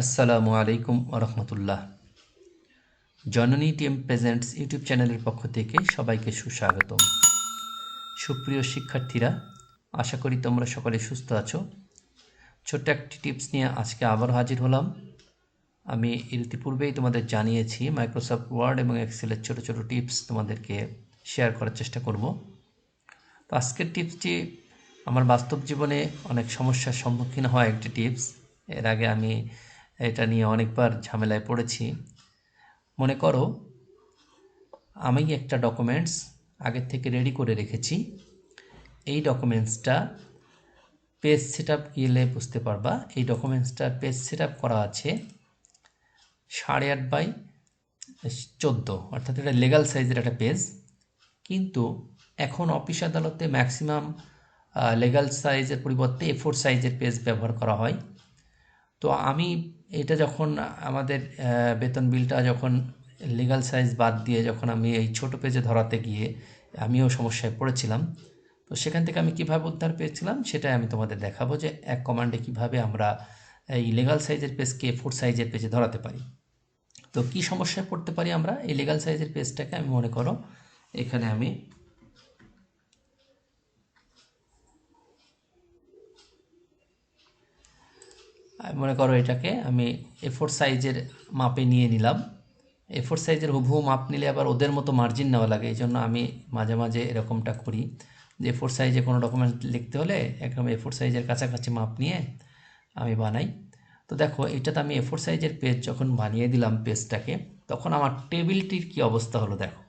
আসসালামু আলাইকুম রহমতুল্লাহ জননী টিম প্রেজেন্টস ইউটিউব চ্যানেলের পক্ষ থেকে সবাইকে সুস্বাগতম। সুপ্রিয় শিক্ষার্থীরা, আশা করি তোমরা সকলে সুস্থ আছো। ছোট্ট একটি টিপস নিয়ে আজকে আবার হাজির হলাম। আমি ইতিপূর্বেই তোমাদের জানিয়েছি মাইক্রোসফট ওয়ার্ড এবং এক্সেলের ছোট ছোট টিপস তোমাদেরকে শেয়ার করার চেষ্টা করব। তো আজকের টিপসটি আমার বাস্তব জীবনে অনেক সমস্যার সম্মুখীন হওয়া একটি টিপস। এর আগে আমি এটা নিয়ে অনেকবার ঝামেলায় পড়েছি। মনে করো, আমি একটা ডকুমেন্টস আগের থেকে রেডি করে রেখেছি। এই ডকুমেন্টসটা পেজ সেট আপ গেলে বুঝতে পারবা, এই ডকুমেন্টসটা পেজ সেট আপ করা আছে সাড়ে আট বাই চোদ্দ, অর্থাৎ এটা লেগাল সাইজের একটা পেজ কিন্তু এখন অফিস আদালতে ম্যাক্সিমাম লেগাল সাইজের পরিবর্তে এ ফোর সাইজের পেজ ব্যবহার করা হয়। তো আমি এটা যখন আমাদের বেতন বিলটা যখন লিগাল সাইজ বাদ দিয়ে যখন আমি এই ছোট পেজে ধরাতে গিয়ে আমিও সমস্যায় পড়েছিলাম, তো সেখান থেকে আমি কীভাবে উদ্ধার পেয়েছিলাম সেটাই আমি তোমাদের দেখাবো যে এক কমান্ডে কীভাবে আমরা এই লিগাল সাইজের পেজকে ফোর সাইজের পেজে ধরাতে পারি। তো কি সমস্যায় পড়তে পারি আমরা? এই লিগাল সাইজের পেজটাকে আমি মনে করো এখানে আমি মনে করো এটাকে আমি এ ফোর সাইজের মাপে নিয়ে নিলাম। এ ফোর সাইজের হুবহু মাপ নিলে আবার ওদের মতো মার্জিন নেওয়া লাগে এই জন্য আমি মাঝে মাঝে এরকমটা করি। যে ফোর সাইজে কোনো ডকুমেন্ট লিখতে হলে একদম এ ফোর সাইজের কাছাকাছি মাপ নিয়ে আমি বানাই। তো দেখো এটাতে আমি এ ফোর সাইজের পেজ যখন বানিয়ে দিলাম পেজটাকে তখন আমার টেবিলটির কি অবস্থা হলো দেখো।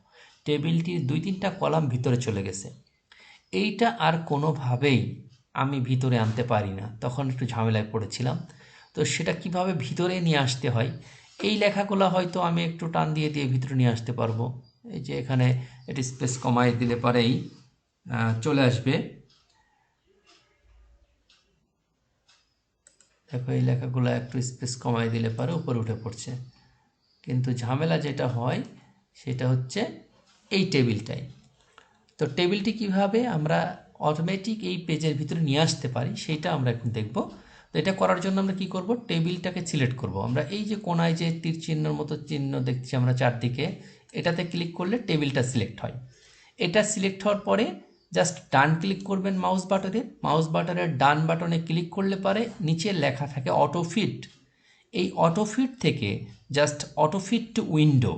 টেবিলটির দুই তিনটা কলাম ভিতরে চলে গেছে। এইটা আর কোনোভাবেই আমি ভিতরে আনতে পারি না। তখন একটু ঝামেলায় পড়েছিলাম। তো সেটা কীভাবে ভিতরে নিয়ে আসতে হয়? এই লেখাগুলো হয়তো আমি একটু টান দিয়ে দিয়ে ভিতরে নিয়ে আসতে পারব। এই যে এখানে এটি স্পেস কমাই দিলে পরেই চলে আসবে। দেখো, এই লেখাগুলো একটু স্পেস কমাই দিলে পরে, উপরে উঠে পড়ছে। কিন্তু ঝামেলা যেটা হয়, সেটা হচ্ছে এই টেবিলটাই। তো টেবিলটি কীভাবে আমরা অটোমেটিক এই পেজের ভিতরে নিয়ে আসতে পারি, সেটা আমরা এখন দেখব। তো এটা করার জন্য আমরা কি করব? টেবিলটাকে সিলেক্ট করব। আমরা এই যে কোনায় যে তীর চিহ্নর মতো চিহ্ন দেখছি আমরা চারদিকে, এটাতে ক্লিক করলে টেবিলটা সিলেক্ট হয়। এটা সিলেক্ট হওয়ার পরে জাস্ট ডান ক্লিক করবেন মাউস বাটনে। মাউস বাটনের ডান বাটনে ক্লিক করলে পারে নিচে লেখা থাকে অটোফিট। এই অটোফিট থেকে just autofit to window.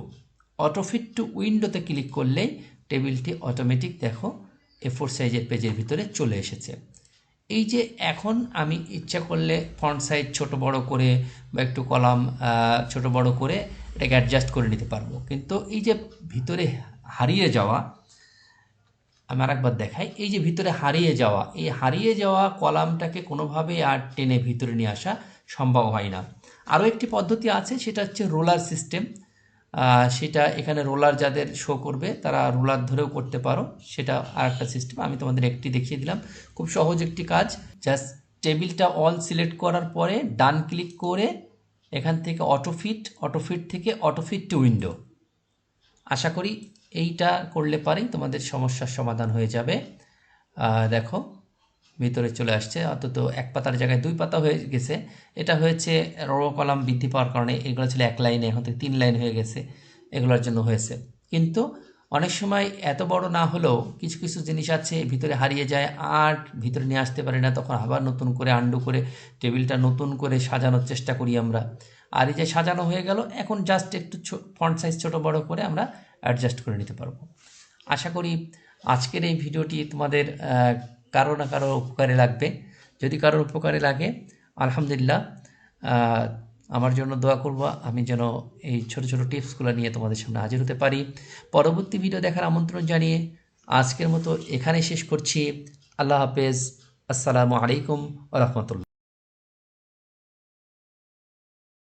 Autofit to উইন্ডোতে ক্লিক করলেই টেবিলটি অটোমেটিক দেখো এ ফোর সাইজের পেজের ভিতরে চলে এসেছে। এই যে এখন আমি ইচ্ছা করলে ফন্ট সাইজ ছোট বড় করে বা একটু কলাম ছোট বড় করে এটাকে অ্যাডজাস্ট করে নিতে পারব। কিন্তু এই যে ভিতরে হারিয়ে যাওয়া, আমি আরেকবার দেখাই, এই যে ভিতরে হারিয়ে যাওয়া, এই হারিয়ে যাওয়া কলামটাকে কোনোভাবেই আর টেনে ভিতরে নিয়ে আসা সম্ভব হয় না। আরও একটি পদ্ধতি আছে, সেটা হচ্ছে রোলার সিস্টেম সেটা এখানে রোলার যাদের শো করবে, তারা রোলার ধরেও করতে পারো। সেটা আর একটা সিস্টেম আমি তোমাদের একটি দেখিয়ে দিলাম। খুব সহজ একটি কাজ জাস্ট টেবিলটা অল সিলেক্ট করার পরে ডান ক্লিক করে এখান থেকে অটোফিট অটোফিট থেকে অটোফিট টু উইন্ডো আশা করি এইটা করলে পারেই তোমাদের সমস্যার সমাধান হয়ে যাবে। দেখো ভিতরে চলে আসছে। অন্তত এক পাতার জায়গায় দুই পাতা হয়ে গেছে। এটা হয়েছে রো কলাম বৃদ্ধি পাওয়ার কারণে এগুলো ছিল এক লাইনে, এখন থেকে তিন লাইন হয়ে গেছে এগুলোর জন্য হয়েছে। কিন্তু অনেক সময় এত বড় না হলেও কিছু কিছু জিনিস আছে, ভিতরে হারিয়ে যায়, আর ভিতরে নিয়ে আসতে পারি না, তখন আবার নতুন করে আন্ডু করে টেবিলটা নতুন করে সাজানোর চেষ্টা করি আমরা। আর এই যে সাজানো হয়ে গেল, এখন জাস্ট একটু ফন্ট সাইজ ছোট বড় করে আমরা অ্যাডজাস্ট করে নিতে পারব। আশা করি আজকের এই ভিডিওটি তোমাদের কারও না কারও উপকারে লাগবে। যদি কারোর উপকারে লাগে, আলহামদুলিল্লাহ আমার জন্য দোয়া করব। আমি যেন এই ছোট ছোট টিপসগুলো নিয়ে তোমাদের সামনে হাজির হতে পারি। পরবর্তী ভিডিও দেখার আমন্ত্রণ জানিয়ে আজকের মতো এখানে শেষ করছি। আল্লাহ হাফেজ। আসসালামু আলাইকুম রহমতুল্লাহ।